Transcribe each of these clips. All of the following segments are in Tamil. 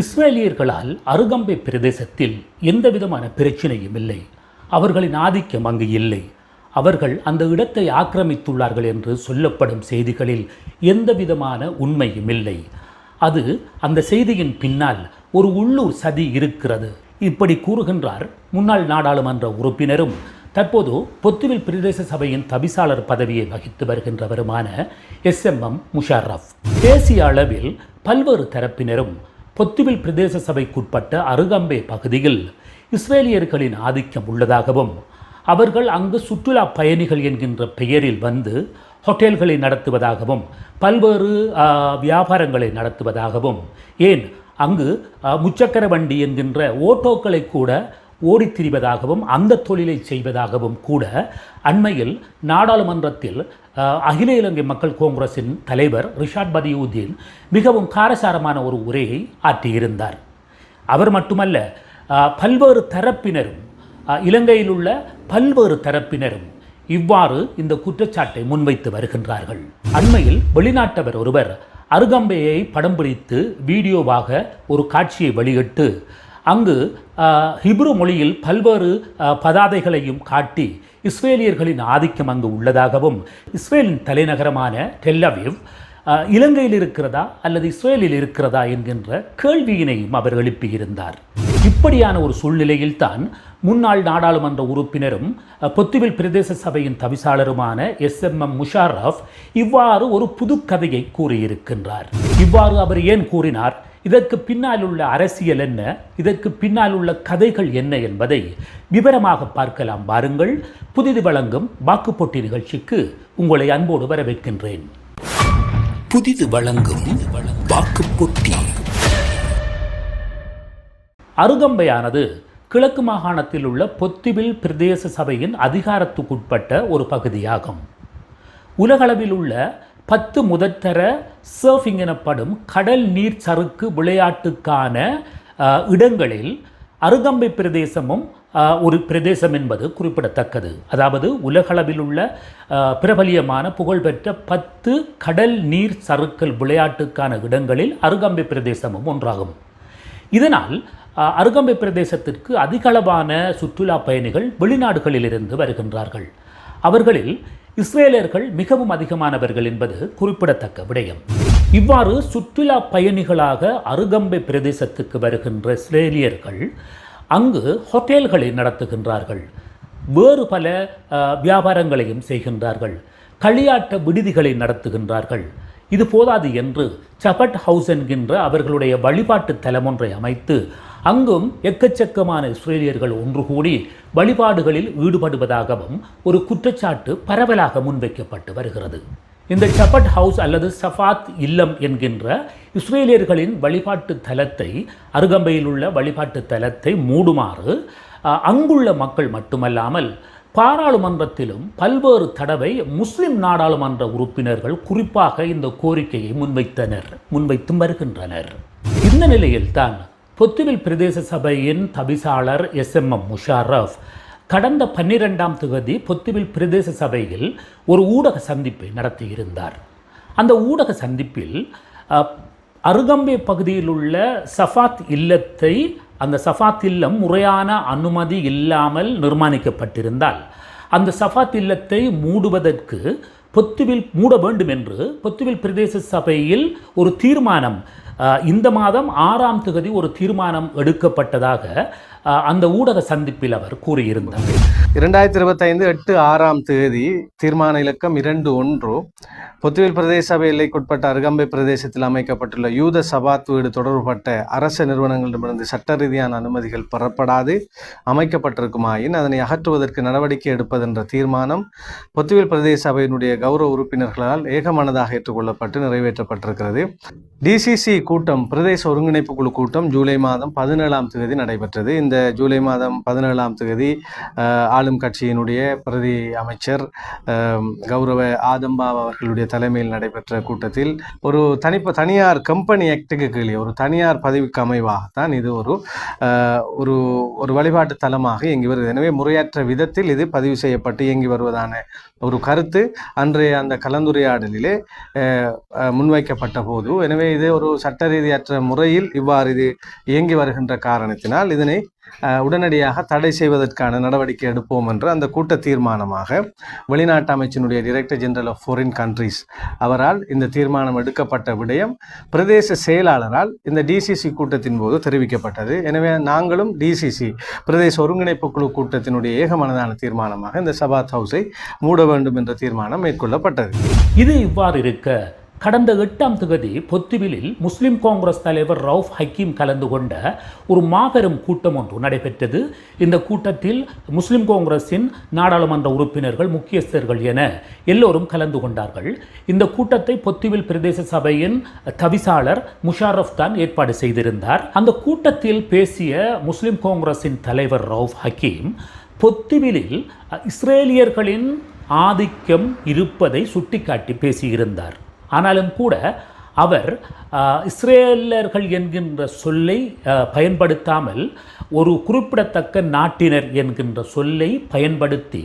இஸ்ரேலியர்களால் அருகம்பை பிரதேசத்தில் எந்தவிதமான பிரச்சனையும் இல்லை. அவர்களின் ஆதிக்கம் அங்கு இல்லை. அவர்கள் அந்த இடத்தை ஆக்கிரமித்துள்ளார்கள் என்று சொல்லப்படும் செய்திகளில் எந்தவிதமான உண்மையும் இல்லை. அது அந்த செய்தியின் பின்னால் ஒரு உள்ளூர் சதி இருக்கிறது. இப்படி கூறுகின்றார் முன்னாள் நாடாளுமன்ற உறுப்பினரும் தற்போது பொத்துவில் பிரதேச சபையின் தவிசாளர் பதவியை வகித்து வருகின்றவருமான எஸ் எம் எம் முஷாரஃப். தேசிய அளவில் பல்வேறு தரப்பினரும் பொத்துவில் பிரதேச சபைக்குட்பட்ட அருகம்பே பகுதியில் இஸ்ரேலியர்களின் ஆதிக்கம் உள்ளதாகவும் அவர்கள் அங்கு சுற்றுலா பயணிகள் என்கின்ற பெயரில் வந்து ஹோட்டல்களை நடத்துவதாகவும் பல்வேறு வியாபாரங்களை நடத்துவதாகவும் ஏன் அங்கு முச்சக்கர வண்டி என்கின்ற ஓட்டோக்களை கூட ஓடித் திரிவதாகவும் அந்த தொழிலை செய்வதாகவும் கூட அண்மையில் நாடாளுமன்றத்தில் அகில இலங்கை மக்கள் காங்கிரஸின் தலைவர் ரிஷாட் பதியுதீன் மிகவும் காரசாரமான ஒரு உரையை ஆற்றியிருந்தார். அவர் மட்டுமல்ல பல்வேறு தரப்பினரும் இலங்கையில் உள்ள பல்வேறு தரப்பினரும் இவ்வாறு இந்த குற்றச்சாட்டை முன்வைத்து வருகின்றார்கள். அண்மையில் வெளிநாட்டவர் ஒருவர் அருகம்பையை படம் பிடித்து வீடியோவாக ஒரு காட்சியை வெளியிட்டு அங்கு ஹிப்ரு மொழியில் பல்வேறு பதாதைகளையும் காட்டி இஸ்ரேலியர்களின் ஆதிக்கம் அங்கு உள்ளதாகவும் இஸ்ரேலின் தலைநகரமான டெல்லவிவ் இலங்கையில் இருக்கிறதா அல்லது இஸ்ரேலில் இருக்கிறதா என்கின்ற கேள்வியினையும் அவர் எழுப்பியிருந்தார். இப்படியான ஒரு சூழ்நிலையில்தான் முன்னாள் நாடாளுமன்ற உறுப்பினரும் பொத்துவில் பிரதேச சபையின் தவிசாளருமான எஸ் எம் எம் முஷாரஃப் இவ்வாறு ஒரு புது கதையை கூறியிருக்கின்றார். இவ்வாறு அவர் ஏன் கூறினார்? இதற்கு பின்னால் உள்ள அரசியல் என்ன? இதற்கு பின்னால் உள்ள கதைகள் என்ன என்பதை விவரமாக பார்க்கலாம் வாருங்கள். புதிது வழங்கும் வாக்குப்போட்டி நிகழ்ச்சிக்கு உங்களை அன்போடு வரவேற்கின்றேன். புதிது வழங்கும் வாக்குப்பொட்டி. அருகம்பையானது கிழக்கு மாகாணத்தில் உள்ள பொத்திவில் பிரதேச சபையின் அதிகாரத்துக்குட்பட்ட ஒரு பகுதியாகும். உலகளவில் உள்ள பத்து முதற்தர சர்ஃபிங் எனப்படும் கடல் நீர் சறுக்கு விளையாட்டுக்கான இடங்களில் அருகம்பை பிரதேசமும் ஒரு பிரதேசம் என்பது குறிப்பிடத்தக்கது. அதாவது உலகளவில் உள்ள பிரபலியமான புகழ்பெற்ற பத்து கடல் நீர் சறுக்கல் விளையாட்டுக்கான இடங்களில் அருகம்பை பிரதேசமும் ஒன்றாகும். இதனால் அருகம்பை பிரதேசத்திற்கு அதிகளவான சுற்றுலா பயணிகள் வெளிநாடுகளிலிருந்து வருகின்றார்கள். அவர்களில் இஸ்ரேலர்கள் மிகவும் அதிகமானவர்கள் என்பது குறிப்பிடத்தக்க விடயம். இவ்வாறு சுற்றுலா பயணிகளாக அருகம்பை பிரதேசத்துக்கு வருகின்ற இஸ்ரேலியர்கள் அங்கு ஹோட்டல்களை நடத்துகின்றார்கள். வேறு பல வியாபாரங்களையும் செய்கின்றார்கள். களியாட்ட விடுதிகளை நடத்துகின்றார்கள். இது போதாது என்று சபட் ஹவுஸ் என்கின்ற அவர்களுடைய வழிபாட்டு தலம் ஒன்றை அமைத்து அங்கும் எக்கச்சக்கமான இஸ்ரேலியர்கள் ஒன்று கூடி வழிபாடுகளில் ஈடுபடுவதாகவும் ஒரு குற்றச்சாட்டு பரவலாக முன்வைக்கப்பட்டு வருகிறது. இந்த சபட் ஹவுஸ் அல்லது சஃபாத் இல்லம் என்கின்ற இஸ்ரேலியர்களின் வழிபாட்டு தலத்தை அருகம்பையில் உள்ள வழிபாட்டு தலத்தை மூடுமாறு அங்குள்ள மக்கள் மட்டுமல்லாமல் பாராளுமன்றத்திலும் பல்வேறு தடவை முஸ்லிம் நாடாளுமன்ற உறுப்பினர்கள் குறிப்பாக இந்த கோரிக்கையை முன்வைத்தனர் முன்வைத்தும் வருகின்றனர். இந்த நிலையில்தான் பொத்துவில் பிரதேச சபையின் தவிசாளர் எஸ் எம் எம் முஷாரஃப் கடந்த பன்னிரெண்டாம் தேதி பொத்துவில் பிரதேச சபையில் ஒரு ஊடக சந்திப்பை நடத்தியிருந்தார். அந்த ஊடக சந்திப்பில் அருகம்பே பகுதியில் உள்ள சஃபாத் இல்லத்தை அந்த சஃபாத் இல்லம் முறையான அனுமதி இல்லாமல் நிர்மாணிக்கப்பட்டிருந்தால் அந்த சஃபாத் இல்லத்தை மூடுவதற்கு பொத்துவில் மூட வேண்டும் என்று பொத்துவில் பிரதேச சபையில் ஒரு தீர்மானம் இந்த மாதம் ஆறாம் தொகுதி ஒரு தீர்மானம் எடுக்கப்பட்டதாக அந்த ஊடக சந்திப்பில் அவர் கூறியிருந்தார். இரண்டாயிரத்தி இருபத்தைந்து எட்டு ஆறாம் தேதி தீர்மான இலக்கம் இரண்டு ஒன்று. பொத்துவில் பிரதேச சபை எல்லைக்குட்பட்ட அருகம்பை பிரதேசத்தில் அமைக்கப்பட்டுள்ள யூத சபாத் வீடு தொடர்பட்ட அரச நிறுவனங்களிடமிருந்து சட்ட ரீதியான அனுமதிகள் பெறப்படாது அமைக்கப்பட்டிருக்குமாயின் அதனை அகற்றுவதற்கு நடவடிக்கை எடுப்பதென்ற தீர்மானம் பொத்துவில் பிரதேச சபையினுடைய கௌரவ உறுப்பினர்களால் ஏகமனதாக ஏற்றுக்கொள்ளப்பட்டு நிறைவேற்றப்பட்டிருக்கிறது. டிசிசி கூட்டம் பிரதேச ஒருங்கிணைப்பு குழு கூட்டம் ஜூலை மாதம் பதினேழாம் தேதி நடைபெற்றது. இந்த ஜூலை மாதம் பதினேழாம் தேதி ஆளும் கட்சியினுடைய பிரதி அமைச்சர் கௌரவ ஆதம்பாவ் அவர்களுடைய தலைமையில் நடைபெற்ற கூட்டத்தில் ஒரு தனிப்ப தனியார் கம்பெனி ஆக்டுக்கு கீழே ஒரு தனியார் பதவிக்கு அமைவாகத்தான் இது ஒரு ஒரு ஒரு வழிபாட்டு தலமாக இயங்கி வருகிறது. எனவே முறையற்ற விதத்தில் இது பதிவு செய்யப்பட்டு இயங்கி வருவதான ஒரு கருத்து அன்றைய அந்த கலந்துரையாடலிலே முன்வைக்கப்பட்ட போது. எனவே இது ஒரு சட்ட ரீதியற்ற முறையில் இவ்வாறு இது இயங்கி வருகின்ற காரணத்தினால் இதனை உடனடியாக தடை செய்வதற்கான நடவடிக்கை எடுப்போம் என்று அந்த கூட்ட தீர்மானமாக வெளிநாட்டு அமைச்சினுடைய director general of foreign countries அவரால் இந்த தீர்மானம் எடுக்கப்பட்ட விடயம் பிரதேச செயலாளரால் இந்த டிசிசி கூட்டத்தின் போது தெரிவிக்கப்பட்டது. எனவே நாங்களும் டிசிசி பிரதேச ஒருங்கிணைப்பு குழு கூட்டத்தினுடைய ஏகமனதான தீர்மானமாக இந்த சபாத் ஹவுஸை மூட வேண்டும் என்ற தீர்மானம் மேற்கொள்ளப்பட்டது. இது இவ்வாறு இருக்க கடந்த எட்டாம் தேதி பொத்துவிலில் முஸ்லிம் காங்கிரஸ் தலைவர் ரவுஃப் ஹக்கீம் கலந்து கொண்ட ஒரு மாபெரும் கூட்டம் ஒன்று நடைபெற்றது. இந்த கூட்டத்தில் முஸ்லிம் காங்கிரஸின் நாடாளுமன்ற உறுப்பினர்கள் முக்கியஸ்தர்கள் என எல்லோரும் கலந்து கொண்டார்கள். இந்த கூட்டத்தை பொத்துவில் பிரதேச சபையின் தவிசாளர் முஷாரஃப் தான் ஏற்பாடு செய்திருந்தார். அந்த கூட்டத்தில் பேசிய முஸ்லிம் காங்கிரஸின் தலைவர் ரவுஃப் ஹக்கீம் பொத்துவிலில் இஸ்ரேலியர்களின் ஆதிக்கம் இருப்பதை சுட்டிக்காட்டி பேசியிருந்தார். ஆனாலும் கூட அவர் இஸ்ரேலர்கள் என்கின்ற சொல்லை பயன்படுத்தாமல் ஒரு குறிப்பிடத்தக்க நாட்டினர் என்கின்ற சொல்லை பயன்படுத்தி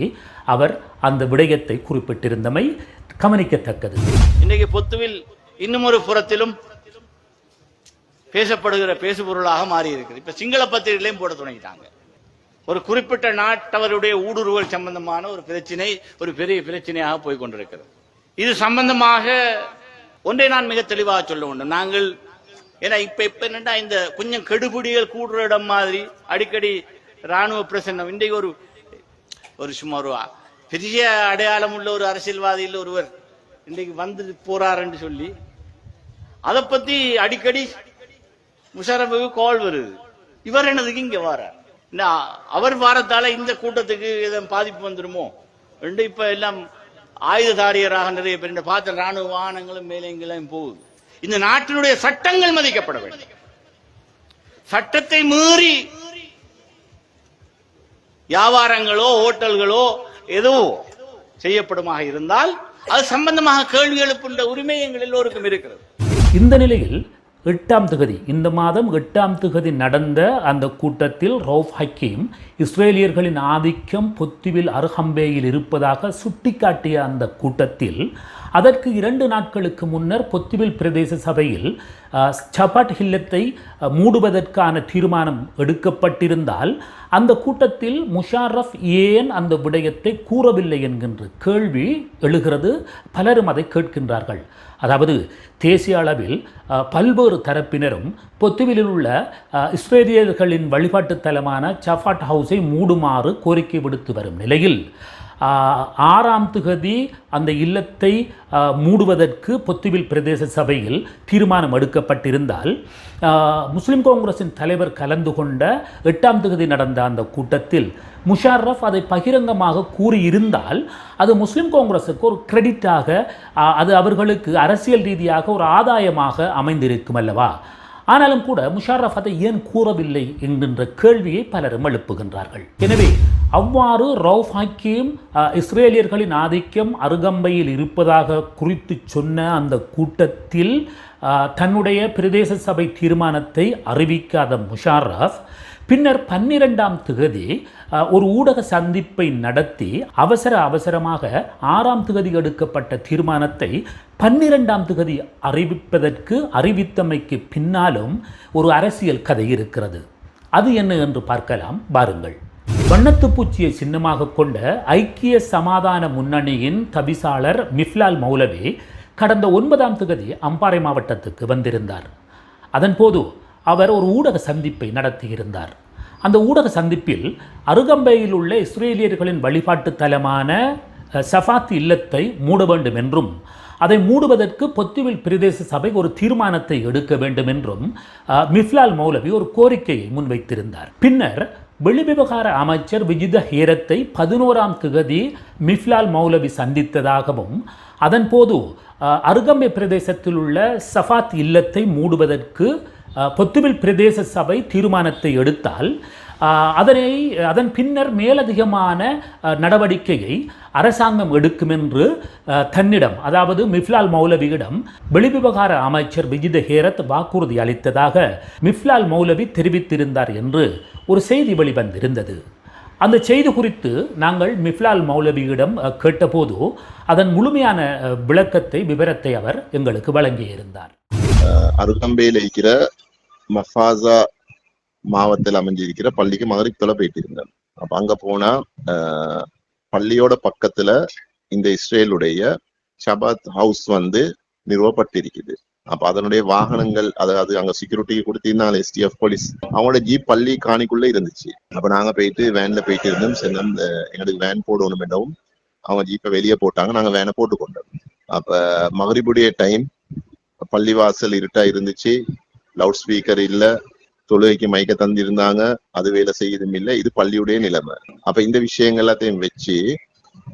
அவர் அந்த விடயத்தை குறிப்பிட்டிருந்தமை கவனிக்கத்தக்கது. இன்றைக்கு பொத்துவில் இன்னும் ஒரு புறத்திலும் பேசப்படுகிற பேசுபொருளாக மாறி இருக்குது இப்ப சிங்கள பத்திரிகையிலையும் போட தொடங்கிட்டாங்க. ஒரு குறிப்பிட்ட நாட்டவருடைய ஊடுருவல் சம்பந்தமான ஒரு பிரச்சனை ஒரு பெரிய பிரச்சனையாக போய் கொண்டிருக்கிறது. இது சம்பந்தமாக ஒன்றை நான் மிக தெளிவாக சொல்ல வேண்டும். நாங்கள் ஏன்னா இப்ப இப்ப என்னன்னா இந்த கொஞ்சம் கெடுபிடிகள் கூடுற இடம் மாதிரி அடிக்கடி ராணுவ பிரசன்னம். இன்றைக்கு ஒரு ஒரு சும்மா ஒரு பெரிய அடையாளம் உள்ள ஒரு அரசியல்வாதியில் ஒருவர் இன்றைக்கு வந்து போறாருன்னு சொல்லி அதை பத்தி அடிக்கடி முஷரஃபுக்கு கால் வருது. இவர் என்னதுக்கு இங்க வாரார் என்ன அவர் வாரத்தால இந்த கூட்டத்துக்கு எதுவும் பாதிப்பு வந்துருமோ? ரெண்டு இப்ப எல்லாம் ஆயுததாரியராக நிறைய பேர் இந்த பார்த்த ராணுவ வாகனங்களும் மேலே போகுது. இந்த நாட்டினுடைய சட்டங்கள் மதிக்கப்பட வேண்டும். சட்டத்தை மீறி வியாபாரங்களோ ஹோட்டல்களோ ஏதோ செய்யப்படுமாக இருந்தால் அது சம்பந்தமாக கேள்வி எழுப்புன்ற உரிமை எங்கள் எல்லோருக்கும் இருக்கிறது. இந்த நிலையில் எட்டாம் திகதி. இந்த மாதம் எட்டாம் திகதி நடந்த அந்த கூட்டத்தில் ரவுஃப் ஹக்கீம் இஸ்ரேலியர்களின் ஆதிக்கம் பொத்துவில் அருகம்பேயில் இருப்பதாக சுட்டிக்காட்டிய அந்த கூட்டத்தில் அதற்கு இரண்டு நாட்களுக்கு முன்னர் பொத்துவில் பிரதேச சபையில் சபாட் ஹில்லத்தை மூடுவதற்கான தீர்மானம் எடுக்கப்பட்டிருந்தால் அந்த கூட்டத்தில் முஷாரஃப் ஏன் அந்த விடயத்தை கூறவில்லை என்கின்ற கேள்வி எழுகிறது. பலரும் அதை கேட்கின்றார்கள். அதாவது தேசிய அளவில் பல்வேறு தரப்பினரும் பொத்துவிலில் உள்ள இஸ்ரேலியர்களின் வழிபாட்டு தலமான சஃபாட் ஹவுஸை மூடுமாறு கோரிக்கை விடுத்து வரும் நிலையில் ஆறாம் திகதி அந்த இல்லத்தை மூடுவதற்கு பொத்துவில் பிரதேச சபையில் தீர்மானம் எடுக்கப்பட்டிருந்தால் முஸ்லிம் காங்கிரசின் தலைவர் கலந்து கொண்ட எட்டாம் திகதி நடந்த அந்த கூட்டத்தில் முஷாரஃப் அதை பகிரங்கமாக கூறியிருந்தால் அது முஸ்லிம் காங்கிரஸுக்கு ஒரு கிரெடிட்டாக அது அவர்களுக்கு அரசியல் ரீதியாக ஒரு ஆதாயமாக அமைந்திருக்கும் அல்லவா? ஆனாலும் கூட முஷாரஃப் அதை ஏன் கூறவில்லை என்கின்ற கேள்வியை பலரும் எழுப்புகின்றார்கள். எனவே அவ்வாறு ரவுஃப் ஹக்கீம் இஸ்ரேலியர்களின் ஆதிக்கம் அருகம்பையில் இருப்பதாக குறித்து சொன்ன அந்த கூட்டத்தில் தன்னுடைய பிரதேச சபை தீர்மானத்தை அறிவிக்காத முஷாரஃப் பின்னர் பன்னிரெண்டாம் திகதி ஒரு ஊடக சந்திப்பை நடத்தி அவசர அவசரமாக ஆறாம் திகதி எடுக்கப்பட்ட தீர்மானத்தை பன்னிரெண்டாம் திகதி அறிவிப்பதற்கு அறிவித்தமைக்கு பின்னாலும் ஒரு அரசியல் கதை இருக்கிறது. அது என்ன என்று பார்க்கலாம். பாருங்கள் வண்ணத்து பூச்சியை சின்னமாக கொண்ட ஐக்கிய சமாதான முன்னணியின் தவிசாளர் மிஃப்லால் மௌலவி கடந்த ஒன்பதாம் திகதி அம்பாறை மாவட்டத்துக்கு வந்திருந்தார். அதன்போது அவர் ஒரு ஊடக சந்திப்பை நடத்தியிருந்தார். அந்த ஊடக சந்திப்பில் அருகம்பையில் உள்ள இஸ்ரேலியர்களின் வழிபாட்டு தலமான சஃபாத் இல்லத்தை மூட வேண்டும் என்றும் அதை மூடுவதற்கு பொத்துவில் பிரதேச சபை ஒரு தீர்மானத்தை எடுக்க வேண்டும் என்றும் மிஃப்லால் மௌலவி ஒரு கோரிக்கையை முன்வைத்திருந்தார். பின்னர் வெளிவிவகார அமைச்சர் விஜித ஹேரத்தை பதினோராம் திகதி மிஃப்லால் மௌலவி சந்தித்ததாகவும் அதன்போது அருகம்பை பிரதேசத்தில் உள்ள சஃபாத் இல்லத்தை மூடுவதற்கு பொத்துவில் பிரதேச சபை தீர்மானத்தை எடுத்தால் அதனை அதன் பின்னர் மேலதிகமான நடவடிக்கையை அரசாங்கம் எடுக்கும் என்று தன்னிடம் அதாவது மிஃப்லால் மௌலவியிடம் வெளிவிவகார அமைச்சர் விஜித ஹேரத் வாக்குறுதி அளித்ததாக மிஃப்லால் மௌலவி தெரிவித்திருந்தார் என்று ஒரு செய்தி வெளிவந்திருந்தது. அந்த செய்தி குறித்து நாங்கள் மிஃப்லால் மௌலவியிடம் கேட்டபோது அதன் முழுமையான விளக்கத்தை விவரத்தை அவர் எங்களுக்கு வழங்கியிருந்தார். அருகம்பையில் இருக்கிற மஃபாசா மாவத்தில் அமைஞ்சிருக்கிற பள்ளிக்கு மகரிப் தொலை போயிட்டு இருந்தேன். அப்ப அங்க போனா ஆஹ், பள்ளியோட பக்கத்துல இந்த இஸ்ரேலுடைய ஷபாத் ஹவுஸ் வந்து நிறுவப்பட்டிருக்குது. அப்ப அதனுடைய வாகனங்கள் அதாவது அங்க செக்யூரிட்டி கொடுத்திருந்தாங்க எஸ்டிஎஃப் போலீஸ் அவங்களோட ஜீப் பள்ளி காணிக்குள்ள இருந்துச்சு. அப்ப நாங்க போயிட்டு வேன்ல போயிட்டு இருந்தோம். சென்னம் எங்களுக்கு வேன் போடணும் என்றவும் அவங்க ஜீப்பை வெளியே போட்டாங்க. நாங்க வேனை போட்டு கொண்டோம். அப்ப மகரிபுடைய டைம் பள்ளிவாசல் இருட்டா இருந்துச்சு. லவுட் ஸ்பீக்கர் இல்ல. தொழுகைக்கு மைக்க தந்திருந்தாங்க அது வேலை செய்யதும் இல்லை. இது பள்ளியுடைய நிலைமை. அப்ப இந்த விஷயங்கள் எல்லாத்தையும் வச்சு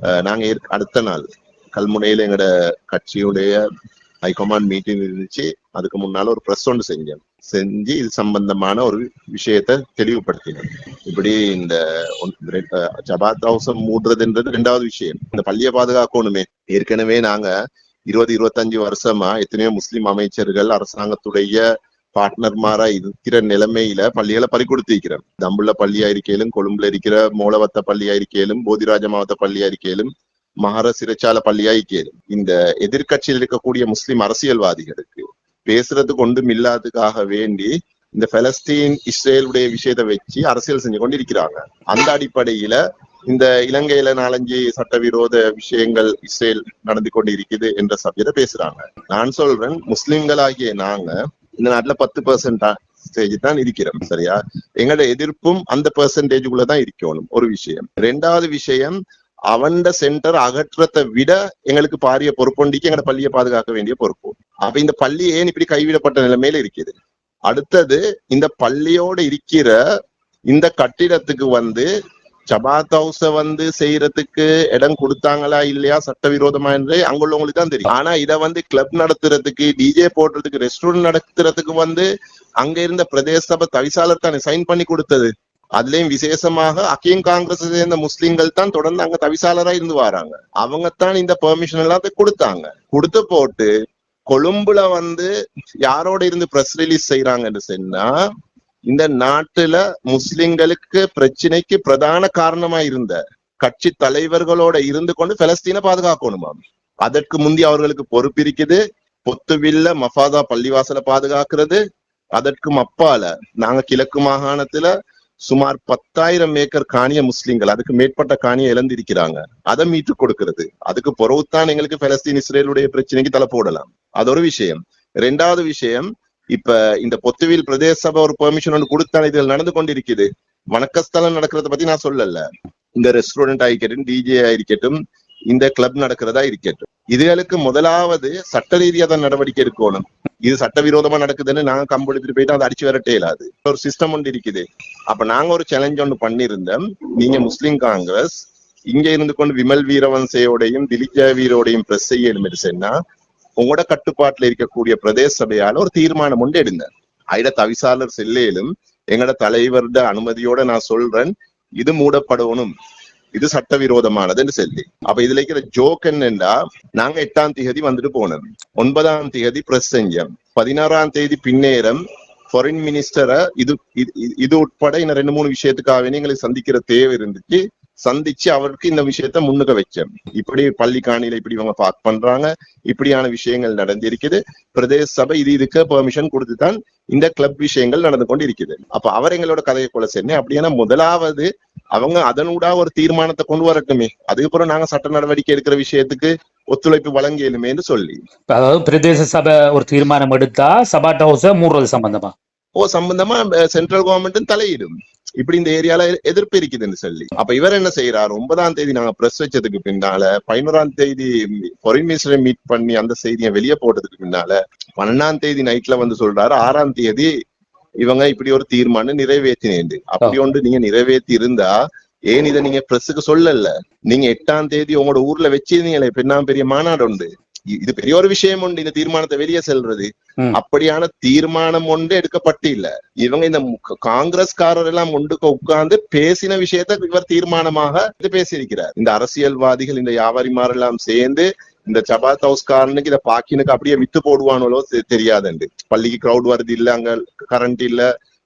அஹ், நாங்க அடுத்த நாள் கல்முனையில எங்கட கட்சியுடைய ஹைகமாண்ட் மீட்டிங் இருந்துச்சு. அதுக்கு முன்னால ஒரு ப்ரெஸ் ஒன்று செஞ்சோம். செஞ்சு இது சம்பந்தமான ஒரு விஷயத்த தெளிவுபடுத்தினோம். இப்படி இந்த ஒன்- அஹ், ஜபாத் ஹவுசம் மூடுறதுன்றது ரெண்டாவது விஷயம். இந்த பள்ளியை பாதுகாக்கணுமே. ஏற்கனவே நாங்க இருபது இருபத்தஞ்சு வருஷமா எத்தனையோ முஸ்லிம் அமைச்சர்கள் அரசாங்கத்துடைய பார்ட்னர்மாரா இருக்கிற நிலைமையில பள்ளிகளை பறி கொடுத்திருக்கிறோம் தம்புள்ள பள்ளியா இருக்கேலும் கொழும்புல இருக்கிற மூலவத்த பள்ளியா இருக்கேலும் போதிராஜ மாவட்ட பள்ளியா இருக்கேலும் மகர சிறைச்சால பள்ளியா இருக்கேலும் இந்த எதிர்க்கட்சியில் இருக்கக்கூடிய முஸ்லிம் அரசியல்வாதிகளுக்கு பேசுறதுக்கு ஒன்றும் இல்லாததுக்காக வேண்டி இந்த பலஸ்தீன் இஸ்ரேலுடைய விஷயத்தை வச்சு அரசியல் செஞ்சு கொண்டு இருக்கிறாங்க அந்த அடிப்படையில இந்த இலங்கையில நாலஞ்சு சட்டவிரோத விஷயங்கள் இஸ்ரேல் நடந்து கொண்டு இருக்குது என்ற சபையில பேசுறாங்க. நான் சொல்றேன் முஸ்லிம்களாகிய நாங்க இந்த நாட்டுல பத்து பெர்சென்ட் ஸ்டேஜ் தான் இருக்கிறோம் சரியா? எங்களோட எதிர்ப்பும் அந்த பெர்சன்டேஜுக்குள்ள தான் இருக்கணும் ஒரு விஷயம். ரெண்டாவது விஷயம் அவண்ட சென்டர் அகற்றத்தை விட எங்களுக்கு பாரிய பொறுப்புண்டிக்கு எங்களோட பள்ளியை பாதுகாக்க வேண்டிய பொறுப்பு. அப்ப இந்த பள்ளி ஏன் இப்படி கைவிடப்பட்ட நிலைமையில இருக்குது? அடுத்தது இந்த பள்ளியோட இருக்கிற இந்த கட்டிடத்துக்கு வந்து ஜபாத் ஹவுஸ வந்து செய்யறதுக்கு இடம் கொடுத்தாங்களா இல்லையா சட்டவிரோதமா என்று அங்குள்ளவங்களுக்கு தான் தெரியும். ஆனா இதை வந்து கிளப் நடத்துறதுக்கு டிஜே போடுறதுக்கு ரெஸ்டாரண்ட் நடத்துறதுக்கு வந்து அங்க இருந்த பிரதேச சபை தவிசாளர் தானே சைன் பண்ணி கொடுத்தது. அதுலயும் விசேஷமாக அக்கியம் காங்கிரஸ் சேர்ந்த முஸ்லிம்கள் தான் தொடர்ந்து அங்க தவிசாளரா இருந்து வராங்க. அவங்க தான் இந்த பெர்மிஷன் எல்லாத்தையும் கொடுத்தாங்க. கொடுத்து போட்டு கொழும்புல வந்து யாரோட இருந்து பிரஸ் ரிலீஸ் செய்யறாங்கன்னு சொன்னா இந்த நாட்டுல முஸ்லிம்களுக்கு பிரச்சனைக்கு பிரதான காரணமா இருந்த கட்சி தலைவர்களோட இருந்து கொண்டு பலஸ்தீனை பாதுகாக்கணுமாம் அதற்கு முந்தி அவர்களுக்கு பொறுப்பு இருக்குது. பொத்துவில்ல மஃபாதா பள்ளிவாசல பாதுகாக்கிறது. அதற்கும் அப்பால நாங்க கிழக்கு மாகாணத்துல சுமார் பத்தாயிரம் ஏக்கர் காணிய முஸ்லிம்கள் அதுக்கு மேற்பட்ட காணியை இழந்திருக்கிறாங்க. அதை மீட்டு கொடுக்கிறது. அதுக்கு பொறவுத்தான் எங்களுக்கு பலஸ்தீன் இஸ்ரேலுடைய பிரச்சனைக்கு தலை போடலாம். அது ஒரு விஷயம். ரெண்டாவது விஷயம் இப்ப இந்த பொத்துவில் பிரதேச சபை ஒரு பெர்மிஷன் ஒன்று கொடுத்தான இதுகள் நடந்து கொண்டிருக்குது. வணக்கஸ்தலம் நடக்கிறத பத்தி நான் சொல்லல. இந்த ரெஸ்டாரண்ட் ஆகிக்கட்டும் டிஜே ஆயிருக்கட்டும் இந்த கிளப் நடக்கிறதா இருக்கட்டும். இதுகளுக்கு முதலாவது சட்ட ரீதியா தான் நடவடிக்கை எடுக்கணும். இது சட்டவிரோதமா நடக்குதுன்னு நாங்க கம்பெடுத்துட்டு போயிட்டு அதை அடிச்சு வரட்டே இல்லாது ஒரு சிஸ்டம் ஒன்று இருக்குது. அப்ப நாங்க ஒரு சேலஞ்ச் ஒன்று பண்ணியிருந்தோம். நீங்க முஸ்லிம் காங்கிரஸ் இங்க இருந்து கொண்டு விமல் வீரவன்சையோடையும் திலீப் வீரோடையும் பிரஸ் செய்யணும் சொன்னா உங்களோட கட்டுப்பாட்டுல இருக்கக்கூடிய பிரதேச சபையால ஒரு தீர்மானம் ஒன்று எடுங்க. ஐட தவிசாளர் செல்லையிலும் எங்களோட தலைவருட அனுமதியோட நான் சொல்றேன் இது மூடப்படணும் இது சட்டவிரோதமானதுன்னு சொல்லி. அப்ப இதுல இருக்கிற ஜோக் என்னண்டா நாங்க எட்டாம் தேதி வந்துட்டு போனோம். ஒன்பதாம் தேதி பிரஸ் செஞ்சோம். பதினாறாம் தேதி பின்னேரம் ஃபாரின் மினிஸ்டரை இது இது- இது உட்பட இன்னும் ரெண்டு மூணு விஷயத்துக்காக எங்களை சந்திக்கிற தேவை இருந்துச்சு. சந்திச்சு அவருக்கு இந்த விஷயத்த முன்னுக்க வச்சேன். இப்படி பள்ளி காணியில இப்படி இவங்க பார்க் பண்றாங்க இப்படியான விஷயங்கள் நடந்திருக்குது. பிரதேச சபை இது இதுக்கு பெர்மிஷன் கொடுத்துதான் இந்த கிளப் விஷயங்கள் நடந்து கொண்டு இருக்குது அப்ப அவர் எங்களோட கதையை கொள்ள சென்னேன் அப்படின்னா முதலாவது அவங்க அதனூடா ஒரு தீர்மானத்தை கொண்டு வரட்டுமே. அதுக்கப்புறம் நாங்க சட்ட நடவடிக்கை எடுக்கிற விஷயத்துக்கு ஒத்துழைப்பு வழங்கியலுமேன்னு சொல்லி. அதாவது பிரதேச சபை ஒரு தீர்மானம் எடுத்தா சபாட் ஹவுஸ மூடுறது சம்பந்தமா? ஓ சம்பந்தமா சென்ட்ரல் கவர்மெண்ட்டும் தலையிடும். இப்படி இந்த ஏரியால எதிர்ப்பு இருக்குதுன்னு சொல்லி. அப்ப இவர் என்ன செய்யறாரு ஒன்பதாம் தேதி நாங்க பிரஸ் வச்சதுக்கு பின்னால பதினோராம் தேதி பொரின் மினிஸ்டரை மீட் பண்ணி அந்த செய்தியை வெளியே போட்டதுக்கு பின்னால பன்னெண்டாம் தேதி நைட்ல வந்து சொல்றாரு ஆறாம் தேதி இவங்க இப்படி ஒரு தீர்மானம் நிறைவேற்றினேன் அப்படி ஒன்று நீங்க நிறைவேற்றி இருந்தா ஏன் இதை நீங்க பிரஸுக்கு சொல்லல? நீங்க எட்டாம் தேதி உங்களோட ஊர்ல வச்சிருந்தீங்களே பெண்ணாம் பெரிய மாநாடு உண்டு இது பெரிய ஒரு விஷயம் உண்டு. இந்த தீர்மானத்தை வெளியே செல்றது. அப்படியான தீர்மானம் ஒன்று எடுக்கப்பட்டு இல்ல இவங்க இந்த காங்கிரஸ்காரர் எல்லாம் ஒன்றுக்கு உட்கார்ந்து பேசின விஷயத்தை இவர் தீர்மானமாக இது பேசியிருக்கிறார். இந்த அரசியல்வாதிகள் இந்த வியாபாரிமார் எல்லாம் சேர்ந்து இந்த சபாத் ஹவுஸ்காரனுக்கு இத பாக்கினுக்கு அப்படியே வித்து போடுவானோ தெரியாதுண்டு. பள்ளிக்கு கிரவுட் வருது இல்ல அங்க கரண்ட் இல்ல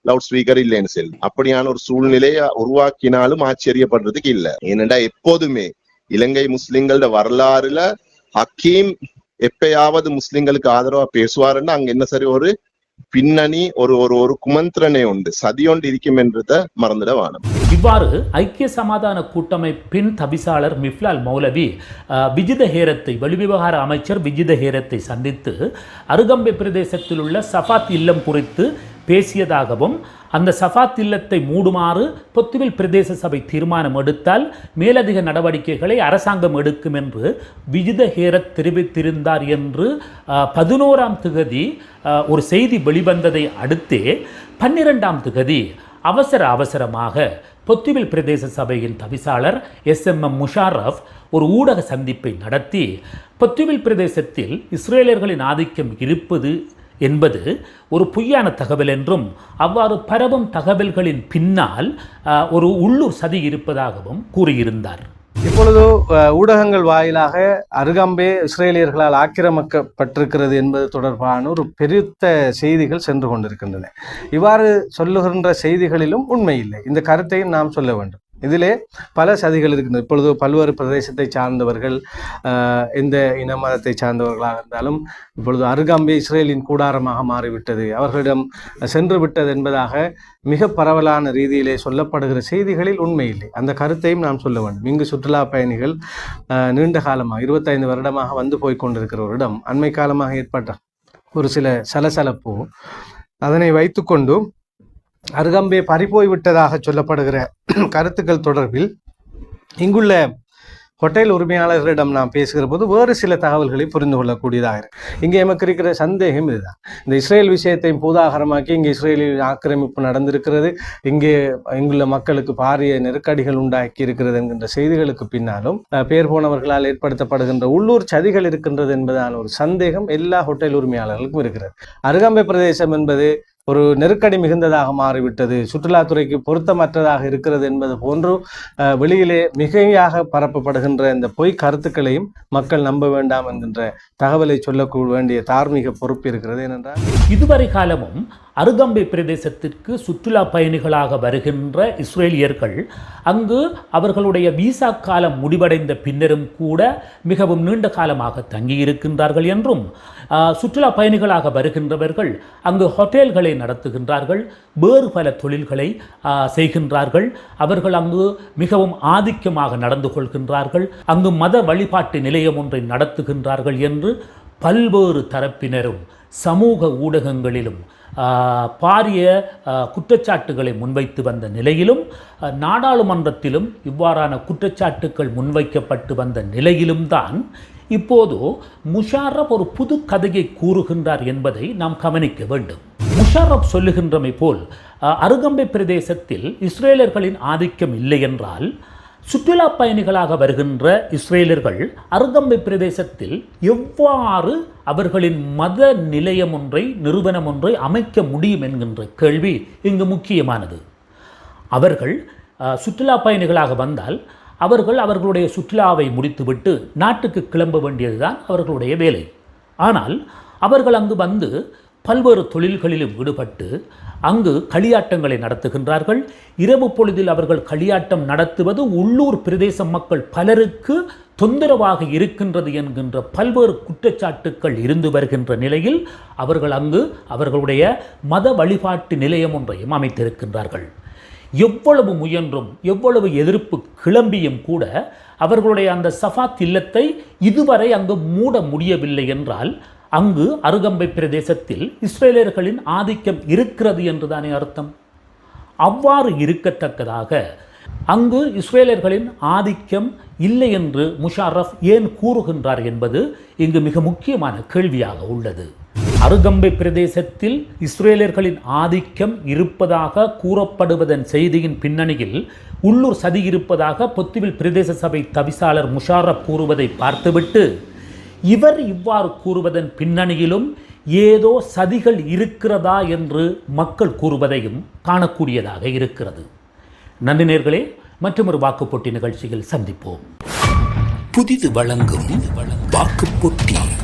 லவுட் ஸ்பீக்கர் இல்லைன்னு சொல்லி. அப்படியான ஒரு சூழ்நிலையை உருவாக்கினாலும் ஆச்சரியப்படுறதுக்கு இல்ல. ஏனென்றா எப்போதுமே இலங்கை முஸ்லிம்களோட வரலாறுல ஹக்கீம் எப்பயாவது முஸ்லிம்களுக்கு ஆதரவா பேசுவாருன்னா அங்க என்ன சரி ஒரு பின்னணி ஒரு ஒரு ஒரு குமந்திரனே உண்டு. சதியொண்டு இருக்கும் என்றத மறந்துட வேணும். இவ்வாறு ஐக்கிய சமாதான கூட்டமைப்பின் தபிசாளர் மிஃப்லால் மௌலவி விஜித ஹேரத்தை வெளிவிவகார அமைச்சர் விஜித ஹேரத்தை சந்தித்து அருகம்பை பிரதேசத்தில் உள்ள சஃபாத் இல்லம் குறித்து பேசியதாகவும் அந்த சஃபாத் இல்லத்தை மூடுமாறு பொத்துவில் பிரதேச சபை தீர்மானம் எடுத்தால் மேலதிக நடவடிக்கைகளை அரசாங்கம் எடுக்கும் என்று விஜிதஹேரத் தெரிவித்திருந்தார் என்று பதினோராம் திகதி ஒரு செய்தி வெளிவந்ததை அடுத்தே பன்னிரெண்டாம் திகதி அவசர அவசரமாக பொத்துவில் பிரதேச சபையின் தவிசாளர் எஸ். எம். எம். முஷாரஃப் ஒரு ஊடக சந்திப்பை நடத்தி பொத்துவில் பிரதேசத்தில் இஸ்ரேலியர்களின் ஆதிக்கம் இருப்பது என்பது ஒரு பொய்யான தகவல் என்றும் அவ்வாறு பரவும் தகவல்களின் பின்னால் ஒரு உள்ளூர் சதி இருப்பதாகவும் கூறியிருந்தார். இப்பொழுது ஊடகங்கள் வாயிலாக அருகம்பே இஸ்ரேலியர்களால் ஆக்கிரமிக்கப்பட்டிருக்கிறது என்பது தொடர்பான ஒரு பெருத்த செய்திகள் சென்று கொண்டிருக்கின்றன. இவ்வாறு சொல்லுகின்ற செய்திகளிலும் உண்மை இல்லை. இந்த கருத்தையும் நாம் சொல்ல வேண்டும். இதிலே பல சதிகள் இருக்கின்றன. இப்பொழுது பல்வேறு பிரதேசத்தை சார்ந்தவர்கள் எந்த இன மதத்தை சார்ந்தவர்களாக இருந்தாலும் இப்பொழுது அருகாம்பே இஸ்ரேலின் கூடாரமாக மாறிவிட்டது. அவர்களிடம் சென்று விட்டது என்பதாக மிக பரவலான ரீதியிலே சொல்லப்படுகிற செய்திகளில் உண்மையில்லை அந்த கருத்தையும் நாம் சொல்ல வேண்டும். இங்கு சுற்றுலா பயணிகள் நீண்ட காலமாக இருபத்தைந்து வருடமாக வந்து போய் கொண்டிருக்கிற ஒரு இடம் அண்மை காலமாக ஏற்பட்ட ஒரு சில சலசலப்பு. அதனை வைத்துக்கொண்டு அருகம்பே பறிப்போய்விட்டதாக சொல்லப்படுகிற கருத்துக்கள் தொடர்பில் இங்குள்ள ஹோட்டல் உரிமையாளர்களிடம் நாம் பேசுகிற போது வேறு சில தகவல்களை புரிந்து கொள்ளக்கூடியதாக இருக்கு. இங்கே எமக்கு இருக்கிற சந்தேகம் இதுதான். இந்த இஸ்ரேல் விஷயத்தையும் பூதாகரமாக்கி இங்கே இஸ்ரேலில் ஆக்கிரமிப்பு நடந்திருக்கிறது. இங்கே இங்குள்ள மக்களுக்கு பாரிய நெருக்கடிகள் உண்டாக்கி இருக்கிறது என்கின்ற செய்திகளுக்கு பின்னாலும் பேர் போனவர்களால் ஏற்படுத்தப்படுகின்ற உள்ளூர் சதிகள் இருக்கின்றது என்பதான ஒரு சந்தேகம் எல்லா ஹோட்டல் உரிமையாளர்களுக்கும் இருக்கிறது. அருகம்பை பிரதேசம் என்பது ஒரு நெருக்கடி மிகுந்ததாக மாறிவிட்டது. சுற்றுலாத்துறைக்கு பொருத்தமற்றதாக இருக்கிறது என்பது போன்று அஹ், வெளியிலே மிகையாக பரப்பப்படுகின்ற இந்த பொய் கருத்துக்களையும் மக்கள் நம்ப வேண்டாம் என்கின்ற தகவலை சொல்ல வேண்டிய தார்மீக பொறுப்பு இருக்கிறது ஏனென்றால் இதுவரை காலமும் அருகம்பை பிரதேசத்திற்கு சுற்றுலா பயணிகளாக வருகின்ற இஸ்ரேலியர்கள் அங்கு அவர்களுடைய விசா காலம் முடிவடைந்த பின்னரும் கூட மிகவும் நீண்ட காலமாக தங்கியிருக்கின்றார்கள் என்றும் சுற்றுலா பயணிகளாக வருகின்றவர்கள் அங்கு ஹோட்டல்களை நடத்துகின்றார்கள் வேறு பல தொழில்களை செய்கின்றார்கள். அவர்கள் அங்கு மிகவும் ஆதிக்கமாக நடந்து கொள்கின்றார்கள். அங்கு மத வழிபாட்டு நிலையம் ஒன்றை நடத்துகின்றார்கள் என்று பல்வேறு தரப்பினரும் சமூக ஊடகங்களிலும் பாரிய குற்றச்சாட்டுகளை முன்வைத்து வந்த நிலையிலும் நாடாளுமன்றத்திலும் இவ்வாறான குற்றச்சாட்டுக்கள் முன்வைக்கப்பட்டு வந்த நிலையிலும் தான் இப்போது முஷாரப் ஒரு புது கதையை கூறுகின்றார் என்பதை நாம் கவனிக்க வேண்டும். முஷாரப் சொல்லுகின்றமை போல் அருகம்பை பிரதேசத்தில் இஸ்ரேலர்களின் ஆதிக்கம் இல்லை என்றால் சுற்றுலா பயணிகளாக வருகின்ற இஸ்ரேலர்கள் அருகம்பை பிரதேசத்தில் எவ்வாறு அவர்களின் மத நிலையம் ஒன்றை நிறுவனம் ஒன்றை அமைக்க முடியும் என்கின்ற கேள்வி இங்கு முக்கியமானது. அவர்கள் சுற்றுலா பயணிகளாக வந்தால் அவர்கள் அவர்களுடைய சுற்றுலாவை முடித்துவிட்டு நாட்டுக்கு கிளம்ப வேண்டியதுதான் அவர்களுடைய வேலை. ஆனால் அவர்கள் அங்கு வந்து பல்வேறு தொழில்களிலும் ஈடுபட்டு அங்கு களியாட்டங்களை நடத்துகின்றார்கள். இரவு பொழுதில் அவர்கள் களியாட்டம் நடத்துவது உள்ளூர் பிரதேச மக்கள் பலருக்கு தொந்தரவாக இருக்கின்றது என்கின்ற பல்வேறு குற்றச்சாட்டுக்கள் இருந்து வருகின்ற நிலையில் அவர்கள் அங்கு அவர்களுடைய மத வழிபாட்டு நிலையம் ஒன்றையும் அமைத்திருக்கின்றார்கள். எவ்வளவு முயன்றும் எவ்வளவு எதிர்ப்பு கிளம்பியும் கூட அவர்களுடைய அந்த சஃபாத் இல்லத்தை இதுவரை அங்கு மூட முடியவில்லை என்றால் அங்கு அருகம்பை பிரதேசத்தில் இஸ்ரேலியர்களின் ஆதிக்கம் இருக்கிறது என்றுதானே அர்த்தம்? அவ்வாறு இருக்கத்தக்கதாக அங்கு இஸ்ரேலர்களின் ஆதிக்கம் இல்லை என்று முஷாரஃப் ஏன் கூறுகின்றார் என்பது இங்கு மிக முக்கியமான கேள்வியாக உள்ளது. அருகம்பை பிரதேசத்தில் இஸ்ரேலியர்களின் ஆதிக்கம் இருப்பதாக கூறப்படுவதன் செய்தியின் பின்னணியில் உள்ளூர் சதி இருப்பதாக பொத்துவில் பிரதேச சபை தவிசாளர் முஷாரப் கூறுவதை பார்த்துவிட்டு இவர் இவ்வாறு கூறுவதன் பின்னணியிலும் ஏதோ சதிகள் இருக்கிறதா என்று மக்கள் கூறுவதையும் காணக்கூடியதாக இருக்கிறது. நன்றி நேர்களே மற்றொரு வாக்குப்போட்டி நிகழ்ச்சியில் சந்திப்போம். புதிது வழங்கும் வாக்குப்போட்டி.